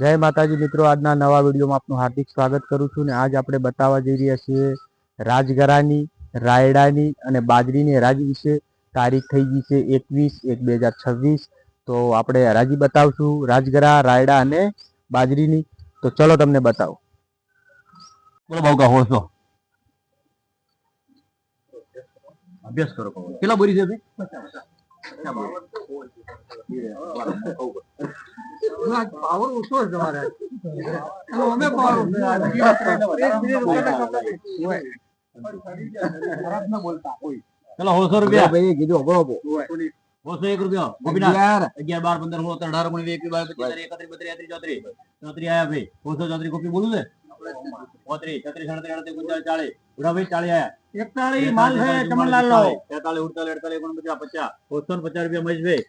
જય માતાજી મિત્રો, આજના નવા વિડીયોમાં આપનું હાર્દિક સ્વાગત કરું છું ને આજ આપણે બતાવવા જઈ રહ્યા છીએ રાજગરાની રાયડાની અને બાજરીની હરાજી વિશે. તારીખ થઈ ગઈ છે એકવીસ એક બે તો આપણે હરાજી બતાવશું રાજગરા રાયડા અને બાજરીની. તો ચલો તમને બતાવો. બોલો ભાવ કહો છો અભ્યાસ કરો કેટલા બોરી છે ભાઈ ચલો હોશો રૂપિયા હોશો એક રૂપિયા. ગોપીનાથ. અગિયાર બાર પંદર સોળ અઢાર ઓગણીસ વીસ એકવીસ બાવીસ પચીસ ત્રીસ એકત્રીસ બત્રીસ ચોત્રીસ. ચોત્રીસ આયા ભાઈ. ચોત્રીસ કોપી બોલું છે? પોત્રીસ છત્રીસ સાડત્રીસ અડત્રીસ પંચાળીસ ચાલીસ ઉડા ભાઈ ચાલીસ આયા એકતાળી માલ છે ચમનલાલ નો તેતાલીસ ઉડતાલીસ અડતાલીસ ઓગણપચાસ પચાસ ઓળસો ને પચાસ રૂપિયા મહેશભાઈ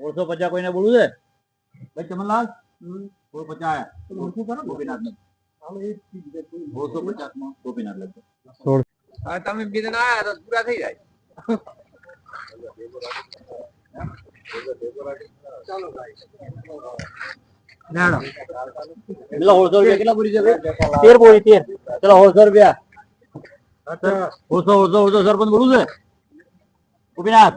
ઓળસો પચાસ કોઈને બોલવું છે ભાઈ ચમનલાલ ઓળ પચાસ આયા ગોપીનાથ ને ઓળસો પચાસમાં ગોપીનાથ લખજો તમે બીજા ના આયા તો પૂરા થઈ જાય કેટલા ઓળસો રૂપિયા કેટલા બોલી છે તેર બોલી તેર ચલો ઓળસો રૂપિયા. હોળસો હોળસો ઓળસો સરપંચ બોલું છે? ગોપીનાથ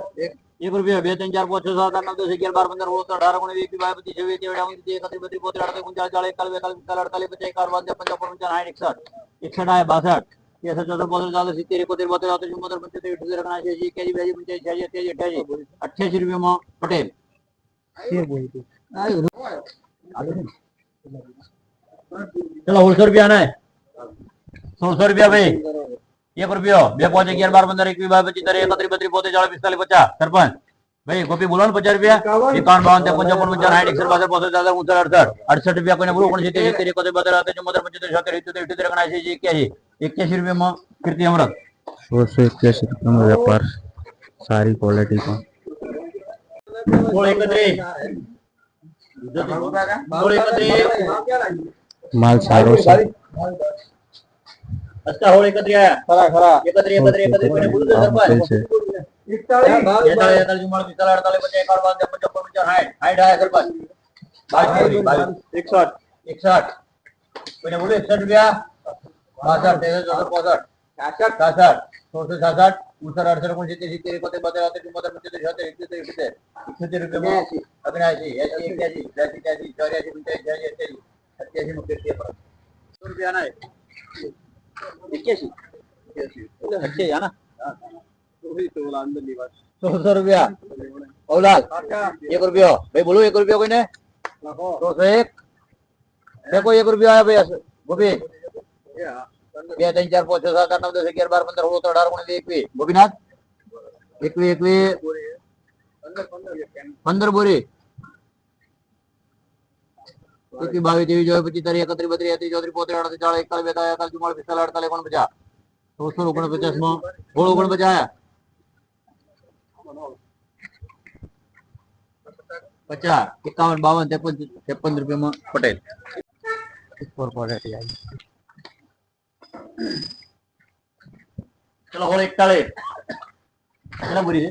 એક રૂપિયા બે ત્રણ ચાર પાંચ છ સાત આઠ નવ દસ અગિયાર બાર પંદર સોળ અઢાર ઓગણીસ વીસ બાવીસ પચીસ છવ્વીસ એકત્રીસ બત્રીસ બોતેર અડતાલીસ ઓગણચાલીસ ચાલીસ એકતાલીસ બેતાલીસ પિસ્તાલીસ અડતાલીસ પચાસ એકાવન ચોપન પંચાવન સાઠ એકસઠ એકસઠ આયા બાસઠ ત્રેસઠ ચોસઠ પોસઠ ચાલીસ સિત્તેર એકોતેર બોતેર ચોતેર ચુમ્મોતેર પંચોતેર ઇઠ્યોતેર ઓગણએંસી એંસી એક્યાસી બ્યાસી પંચ્યાસી છ્યાસી અઠ્યાસી અઠ્યાસી અઠ્યાસી રૂપિયામાં પટેલ. ચલો સોળસો રૂપિયા ને. સોળસો રૂપિયા ભાઈ. એક રૂપિયો. બે પાંચ અગિયાર બાર પંદર એકવીસ બાર પચીસ ત્રીસ એકત્રીસ બત્રીસ પોતે ચાલીસ પિસ્તાલીસ પચાસ. સરપંચ ભાઈ ગોપી બોલો ને પચાસ રૂપિયા. એકાવન. બાવન પંચાવન પંચાવન સાઠ એકસઠ બાસઠ પાસઠ દાદા ઉનસઠ અડસઠ. અડસઠ રૂપિયા કોઈને બોલો પણ સિત્તેર સિત્તેર એકોતેર બોતેર અડસઠ ચુમ્મોતેર પંચોતેર છોતેર ઇઠ્યોતેર ઇઠ્યોતેર ઓગણએંસી એક્યાસી. એક્યાસી રૂપિયામાં કીર્તિ અમૃત. સોળસો એક્યાસી રૂપિયામાં વેપાર. સારી ક્વોલિટીમાં સોળ એકત્રીસ. માલ સારો છે. અચ્છા હોળ એકત્રી આયા? ખરા ખરા. એકત્રી એકત્રી એકત્રી. કોને બોલું સરપંચ? છે 41 41 44 45 51 55 55 60 60 આયા સરપંચ. 22 61 કોને બોલું 61 રૂપિયા? 62 63 64 66 66 66 उसर अर्चर कौन चीते चीते कोते बदलाते तुम बदल मचे तो जाते एक दूसरे के मचे रुके मैं ऐसी अभी ना ऐसी ऐसी क्या ऐसी क्या जी जोरी ऐसी बनते जोरी ऐसे जी ऐसी ऐसी मुक्ति दिया रुपया ना है इक्के सी इक्के सी अच्छे तो ही. तो बोला अंदर निवास सौ रुपया. ओलाल एक रुपयो. भाई बोलो एक रुपयो कोई ने दो से एक देखो एक रुपया आया भैया गोपी. બે, ત્રણ, ચાર, પાંચ, છ, સાત, આઠ, નવ, દસ, અગિયાર, બાર, પંદર, સોળ, સત્તર, અઢાર, ઓગણીસ એકવીસ. ગોપીનાથ? એકવીસ એકવીસ. પંદર બોરી. એકવીસ, બાવીસ, ત્રેવીસ, ચોવીસ, પચીસ તારીખ એકત્રીસ, બત્રીસ ત્રીસ ચોત્રીસ, પોત્રીસ અડત્રીસ ચાલીસ, એકતાલીસ, બેતાલીસ એકાલીસ ચુમ્માલીસ પિસ્તાલીસ, અડતાલીસ, ઓગણપચાસ. સોળસો ઓગણપચાસમાં. સોળ, ઓગણપચાસ. આયા પચાસ, એકાવન, બાવન, ત્રેપન ત્રેપન રૂપિયામાં પટેલ. સુપર ક્વોલિટી આવી ચલો સોળ એકતાલીસ કેટલા બોરી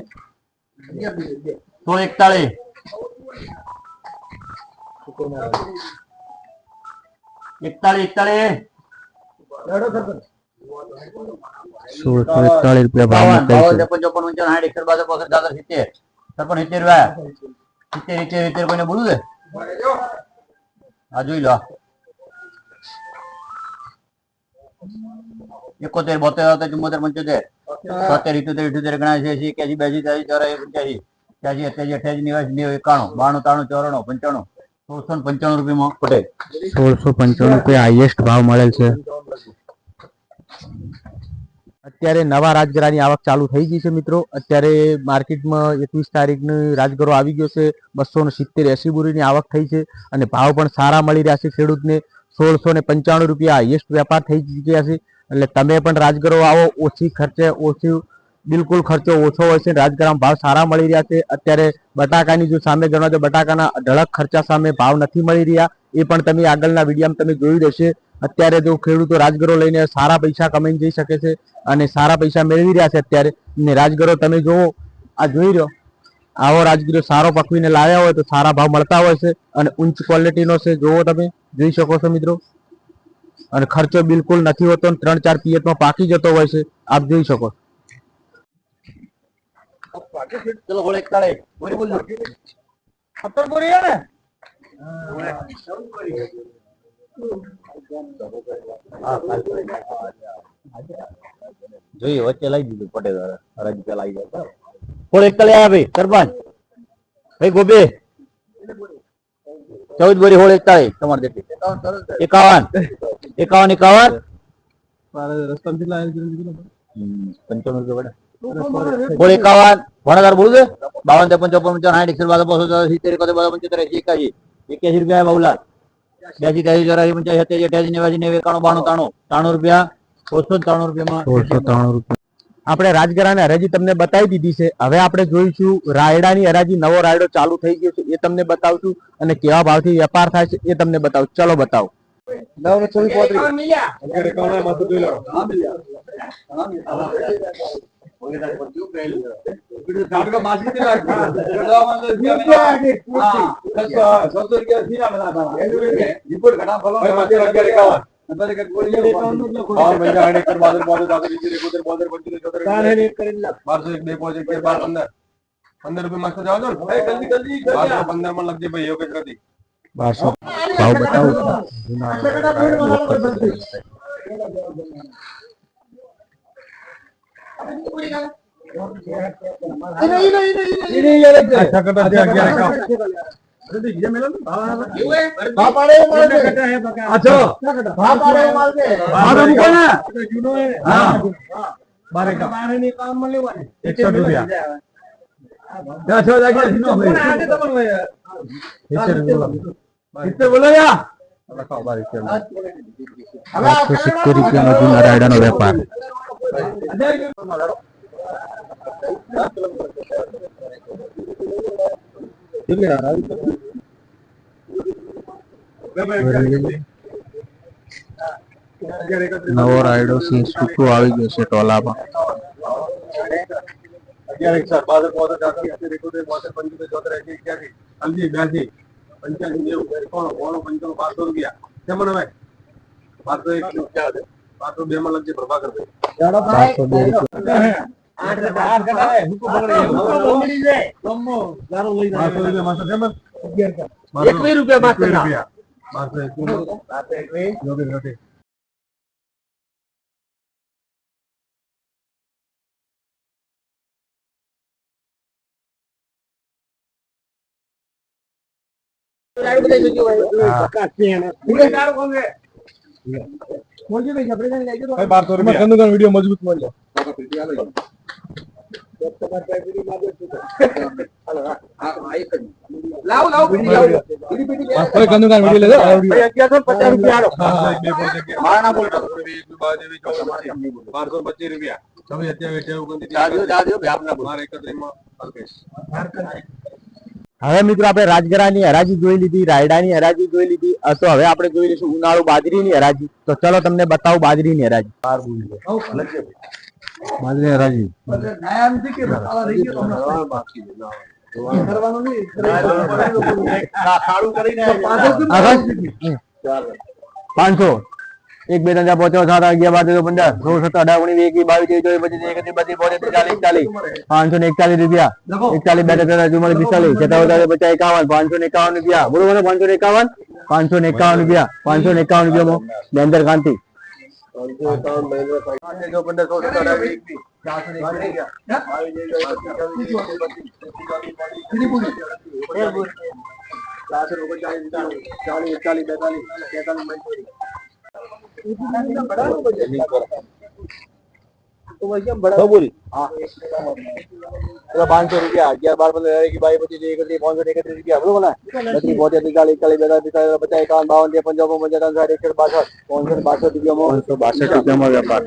છે સોળ એકતાલીસ એકતાલીસ એકતાલીસ સોળસો એકતાલીસ રૂપિયા ભાવમાં બાવન કહી બાવન ત્રેપન ચોપન પંચાવન સાઠ એકસઠ બાસઠ પોસઠ સાતર સિત્તેર સરપંચ સિત્તેર રૂપિયા સિત્તેર સિત્તેર સિત્તેર કોઈને બોલું છે હા જોઈ લો એકોતેર બોતેર ચુમ્મોતેર પંચોતેર. સોતેર ઇઠોતેર ઇઠોતેર ગણાસી એસી એક્યાસી બ્યાસી ત્યાસી ચોરાસી પંચ્યાસી. ત્યાસી અઠ્યાસી અઠ્યાસી નેવાસી નેવું એકાણું બાણું ત્રાણું ચોરાણું પંચાણું. સોળસો ને પંચાણું રૂપિયામાં પટેલ સોળસો પંચાણું રૂપિયા હાઈએસ્ટ ભાવ મળેલ છે? અત્યારે નવા રાજગરાની આવક ચાલુ થઈ ગઈ છે મિત્રો. અત્યારે માર્કેટમાં એકવીસ તારીખની રાજગરો આવી ગયો છે. બસો ને સિત્તેર એસી બોરીની આવક થઈ છે અને ભાવ પણ સારા મળી રહ્યા છે ખેડૂતને. સોળસો ને પંચાણું રૂપિયા હાઈએસ્ટ વેપાર થઈ ચૂક્યા છે. એટલે તમે પણ રાજગરો આવો, ઓછી ખર્ચે, ઓછી, બિલકુલ ખર્ચો ઓછો હોય છે. રાજગરામાં ભાવ સારા મળી રહ્યા છે. અત્યારે બટાકાની જો સામે ગણો તો બટાકાના ઢળક ખર્ચા સામે ભાવ નથી મળી રહ્યા. એ પણ તમે આગળના વિડીયામાં તમે જોયું રહેશે અત્યારે જો ખેડૂતો રાજગરો લઈને સારા પૈસા કમાઈને જઈ શકે છે અને સારા પૈસા મેળવી રહ્યા છે અત્યારે. ને રાજગરો તમે જોવો, આ જોઈ રહ્યો આવો રાજગીરો સારો પકવીને લાવ્યા હોય તો સારા ભાવ મળતા હોય છે અને ઉચ્ચ ક્વોલિટીનો છે. જોવો તમે. જોઈ શકો છો મિત્રો. અને ખર્ચો બિલકુલ નથી હોતો ત્રણ ચાર પિયતમાં પાકી જતો હોય છે. આપ જોઈ શકો. જોઈએ વચ્ચે લાવી દીધું પટેલ. હરાજી પેલા આવી જાય. હોળ એકતાળીસ આવ્યા ભાઈ સરપંચ. ભાઈ ગોબે ચૌદ બોરી હોળ એકતાળીસ તમારે જેટલી. એકાવન. એકાવન એકાવન. પંચાવન રૂપિયા બોલ એકાવન. ભણાદાર બોલું છે? બાવન ત્રેપન ચોપન પંચાવન સાઠ એકસઠ પાંસઠ છોતેર, સિત્તેર એકોતેર બાસઠ પંચોતેર એસી એકાશી એક્યાસી રૂપિયા બાવલા. બ્યાસી ત્યાસી ચોરાસી પંચ્યાસી સત્યાસી અઠ્યાસી નેવાસી નેવું રૂપિયા. આપણે રાજગરાની હરાજી તમને બતાવી દીધી છે. હવે આપણે જોઈશું રાયડાની હરાજી નવો રાયડો ચાલુ થઈ ગયો છે એ તમને બતાવશું અને કેવા ભાવથી વેપાર થાય છે એ તમને બતાવ. ચલો બતાવો. નવ ને ચોવીસ એકાવન મિલ્યા પંદર રૂપિયા માસ્ટર જાવ છો ને બારસો પંદરમાં લખજે ભાઈ એવું કઈ નથી બારસો ભાવ બતાવું એકસઠ રૂપિયા. બારસો સિત્તેર રૂપિયાનો જૂના રાયડાનો વેપાર. નવો રાયડો સિંહ સૂકો આવી ગયો છે ટોલામાં. અગિયાર એકસઠ બાસઠ પોસઠ ત્યાંસી સિત્તેર એકોતેર બોતેર પંચોતેર ચોતેર એસી એક્યાસી અલજી બ્યાસી પંચ્યાસી નેવું એકાણું બોણું પંચાણું પાંચસો રૂપિયા. કેમ હવે પાંચસો એક પાંચસો બે માં લખજે પ્રભાકર બે. રૂપિયા એકવીસ રૂપિયા પાંચસો એકવીસ. બારસો રૂપિયા. વીડિયો મજબૂત મળે. બારસો પચીસ રૂપિયા. તમે અત્યારે હવે મિત્રો આપણે રાજગરાની હરાજી જોઈ લીધી રાયડાની હરાજી જોઈ લીધી. તો હવે આપણે જોઈ લઈશું ઉનાળુ બાજરીની હરાજી. તો ચલો તમને બતાવું બાજરીની હરાજી. બાજરીની હરાજી પાંચસો એક બે ત્રણ ચાર સાત અગિયાર બાર તેર પંદર સોળ સત્તર અઢાર ઓગણીસ એકવીસ બાવીસ ત્રેવીસ ચોવીસ પચીસ એકત્રીસ બત્રીસ બોતેર ચાલીસ એકતાલીસ. પાંચસો ને એકતાલીસ રૂપિયા. એકતાલીસ બે ત્રણ ચુમ્માલીસ પિસ્તાલીસ પચાસ એકાવન પાંચસો ને એકાવન રૂપિયા. બોલો બોલો પાંચસો ને એકાવન? પાંચસો ને એકાવન રૂપિયા. પાંચસો ને એકાવન રૂપિયા બેન્દર કાંતિ. ત્રણસો એકાવન મહિન્દ્ર સાઈઠ પંદરસો સત્તાવી ચારસો ઓગણચાલીસ ચાલીસ એકતાલીસ બેતાલીસ તેતાલીસ મજબૂરી પાંચસો રૂપિયા અગિયાર બાર પંદર એક બાવીસ પચીસ એકત્રીસ પાંચસો એકત્રીસ રૂપિયા બરોબર ને? બત્રીસ બોતેર પિસ્તાલીસ એકતાલીસ બેતાલીસ પિસ્તાલીસ પચાસ એકાવન બાવન ત્રેપન ચોપન પંચાવન સાઠ એકસઠ બાસઠ પાંચસો બાસઠ રૂપિયામાં પાંચસો બાસઠ રૂપિયામાં વેપાર.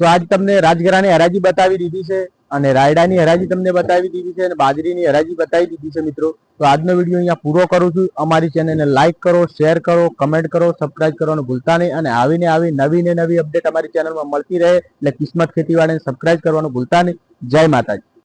તો આજ તમને રાજગરાની હરાજી બતાવી દીધી છે. અને રાયડાની હરાજી તમને બતાવી દીધી છે અને બાજરીની હરાજી બતાવી દીધી છે મિત્રો. તો આજનો વીડિયો અહીંયા પૂરો કરું છું. અમારી ચેનલને લાઇક કરો શેર કરો કમેન્ટ કરો સબસ્ક્રાઇબ કરવાનું ભૂલતા નહીં અને આવીને આવી નવી ને નવી અપડેટ અમારી ચેનલમાં મળતી રહે એટલે કિસ્મત ખેતીવાડીને સબસ્ક્રાઇબ કરવાનું ભૂલતા નહીં. જય માતાજી.